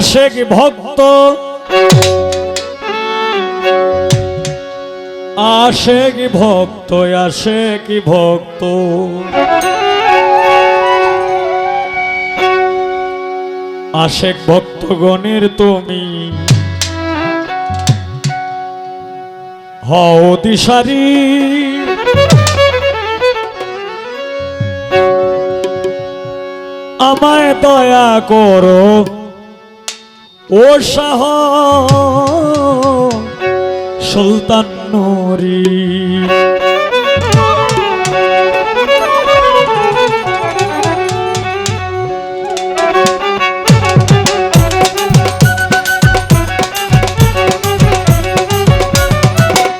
ওরে আসে কি ভক্ত? আসে কি ভক্ত আসে কি ভক্ত? আশেক ভক্তগণের তুমি হও দিশারি। আমায় দয়া করো। ও শাহ সুলতান নুরি।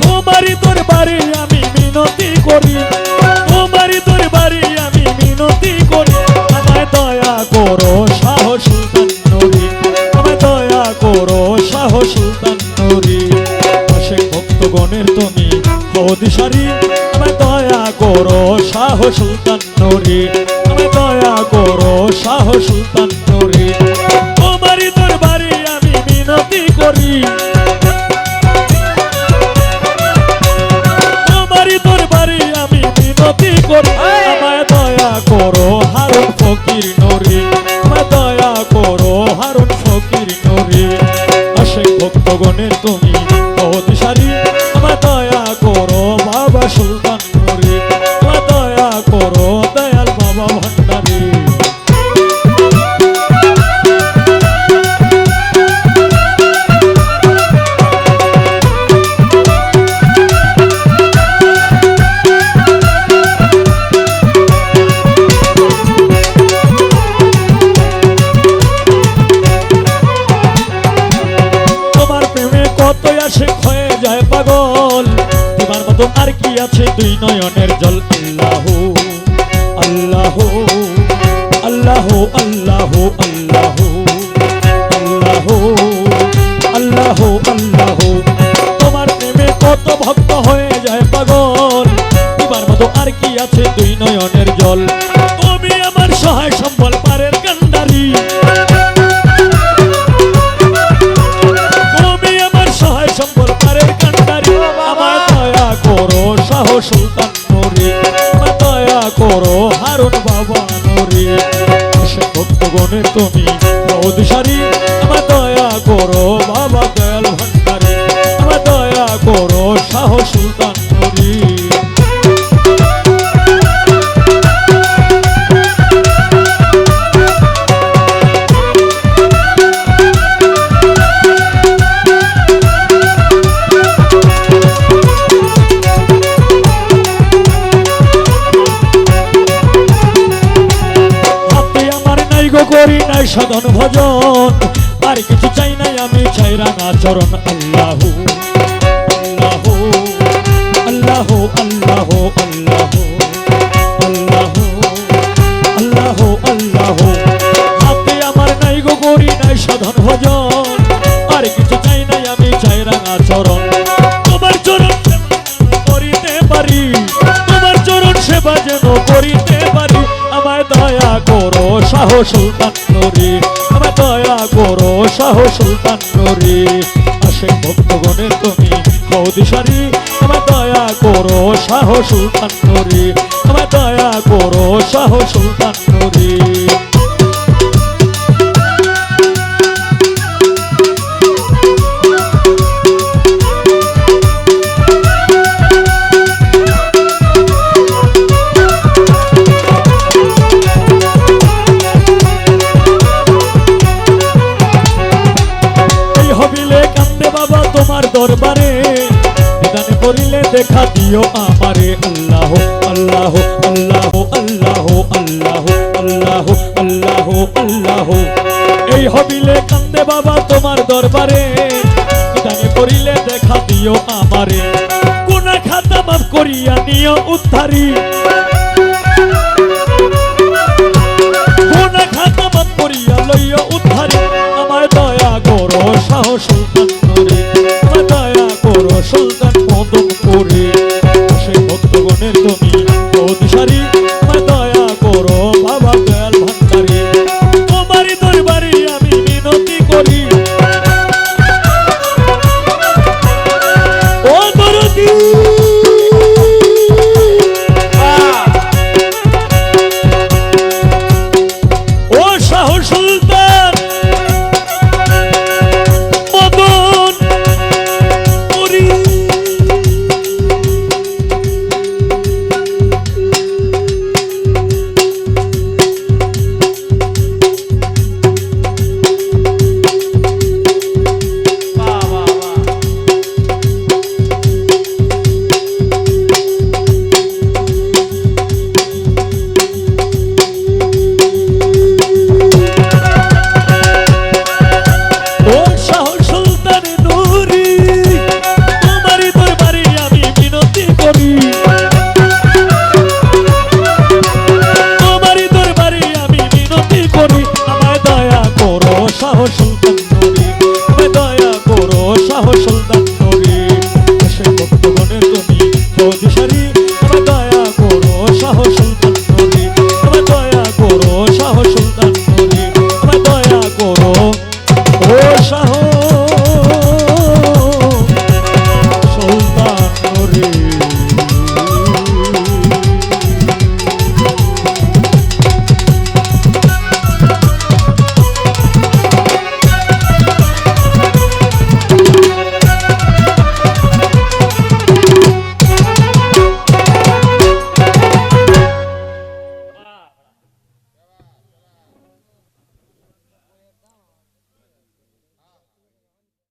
তোমারই দরবারে নুরি পাশে ভক্তগণের তুমি হদিশারি আমায় দয়া করো শাহ সুলতান নুরি। আমায় দয়া করো শাহ সুলতান নুরি। তোমারই দরবারে আমি মিনতি করি। তোমারই দরবারে আমি মিনতি করি। আমায় দয়া করো, হারুন ফকির নরি। আমায় দয়া করো, হারুন poco neto দুই নয়নের জল আল্লাহ আল্লাহ আল্লাহ আল্লাহ আল্লাহ আল্লাহ আল্লাহ আল্লাহ। তোমার প্রেমে কত ভক্ত হয়ে যায় পাগল, এবার মতো আর কি আছে দুই নয়নের জল? সুলতান নরি দয়া করো হারুন বাবা নরি। ভক্তগণে তুমি বৌদিশারি আমার দয়া করো বাবা দয়াল ভান্ডারি। আমার দয়া করো শাহ সুলতান সাধন ভজন, আর কিছু চাই নাই আমি, চাই রাঙা চরণ। আল্লাহ আল্লাহ আল্লাহ আল্লাহ আল্লাহ আল্লাহ আল্লাহ আল্লাহ। হাতে আমার নাই গো করি নাই সাধন ভজন, আর কিছু চাই নাই আমি, চাই রাঙা চরণ। তোমার চরণ করিতে পারি, তোমার চরণ সেবা যেন করিতে পারি। আমায় দয়া করো শাহ সুলতান নুরি, আমার দয়া করো শাহ সুলতান নুরি। আসে ভক্তগণে তুমি হৌদিশারি আমার দয়া করো শাহ সুলতান নুরি। আমার দয়া করো শাহ সুলতান দেখা দিও আমারে, আল্লাহ আল্লাহ আল্লাহ আল্লাহ আল্লাহ আল্লাহ আল্লাহ আল্লাহ। এই হবিলে কান্দে বাবা তোমার দরবারে নিদানে করিলে দেখা দিও আমারে। কোনা খাতা মাফ করিয়া নিও উদ্ধারি। কোনা খাতা মাফ করিয়া লইয়া উদ্ধারি। আমায় দয়া করো শাহ সুলতান করে দয়া করো সুলতান মদন